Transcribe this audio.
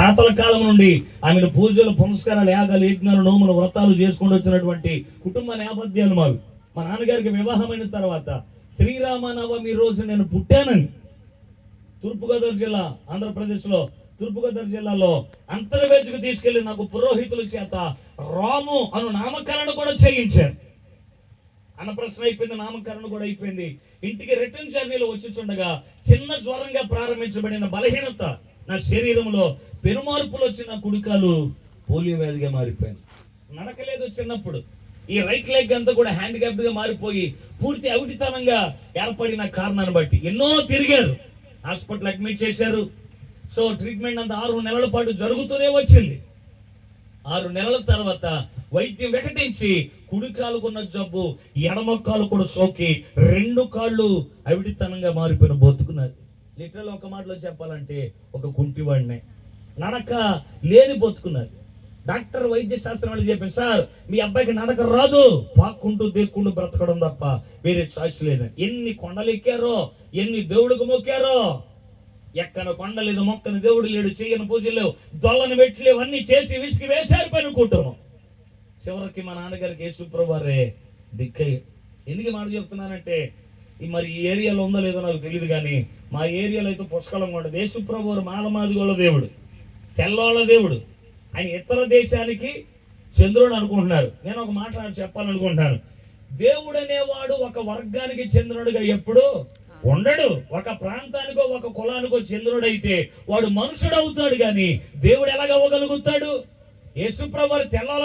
తాతల కాలం నుండి ఆమెను పూజలు పునస్కారాలు యాగాలు యజ్ఞాలు నోములు వ్రతాలు చేసుకుంటూ వచ్చినటువంటి కుటుంబ నేపథ్యాలు మావి మా నాన్నగారికి వివాహమైన తర్వాత శ్రీరామనవమి రోజు నేను పుట్టానని తూర్పుగోదావరి జిల్లా ఆంధ్రప్రదేశ్లో తూర్పుగోదావరి జిల్లాలో అంతర్వేదికి తీసుకెళ్ళి నాకు పురోహితుల చేత రాము అను నామకరణ కూడా చేయించారు. అన్నప్రశ్న అయిపోయింది నామకరణ కూడా అయిపోయింది. ఇంటికి రిటర్న్ జర్నీలో వచ్చుచుండగా చిన్న జ్వరంగా ప్రారంభించబడిన బలహీనత నా శరీరంలో పెనుమార్పులు వచ్చిన కుడికాలు పోలియో వ్యాధిగా మారిపోయింది నడకలేదు చిన్నప్పుడు. ఈ రైట్ లెగ్ అంతా కూడా హ్యాండిక్యాప్డ్గా మారిపోయి పూర్తి అవిటితనంగా ఏర్పడిన కారణాన్ని బట్టి ఎన్నో తిరిగారు. హాస్పిటల్ అడ్మిట్ చేశారు. సో ట్రీట్మెంట్ అంతా ఆరు నెలల పాటు జరుగుతూనే వచ్చింది. ఆరు నెలల తర్వాత వైద్యం వికటించి కుడి కాలుకున్న జబ్బు ఎడమ కాలు కూడా సోకి రెండు కాళ్ళు అవిడితనంగా మారిపోయిన బతుకున్నది. లిటరల్ ఒక మాటలో చెప్పాలంటే ఒక కుంటివాడినే. నడక లేని బతుకున్నది. డాక్టర్ వైద్య శాస్త్రం వాళ్ళు చెప్పాను సార్ మీ అబ్బాయికి నడక రాదు. పాక్కుంటూ దేక్కుంటూ బ్రతకడం తప్ప వేరే చాయిస్ లేదు. ఎన్ని కొండలు ఎక్కారో ఎన్ని దేవుడికి మొక్కారో ఎక్కన కొండ లేదు మొక్కని దేవుడు లేడు చేయని పూజలు లేవు. దొల్లని మెట్లు లేవు అన్ని చేసి విసిగి వేశారు పని కుటుంబం చివరికి మా నాన్నగారికి యేసుప్రభారే దిక్కయ్య ఎందుకు మాట చెప్తున్నానంటే మరి ఈ ఏరియాలో ఉందో లేదో నాకు తెలియదు కానీ మా ఏరియాలో అయితే పుష్కలంగా ఉండదు. యేసుప్రభు మాలమాదిగోళ్ళ దేవుడు. తెల్లోళ్ళ దేవుడు. ఆయన ఇతర దేశానికి చంద్రుడు అనుకుంటున్నారు. నేను ఒక మాట చెప్పాలనుకుంటున్నాను. దేవుడు అనేవాడు ఒక వర్గానికి చంద్రుడిగా ఎప్పుడు ఉండడు. ఒక ప్రాంతానికో ఒక కులానికో చంద్రుడైతే వాడు మనుషుడు అవుతాడు కానీ దేవుడు ఎలాగవ్వగలుగుతాడు? యేసుప్రభు వారు తెల్లాల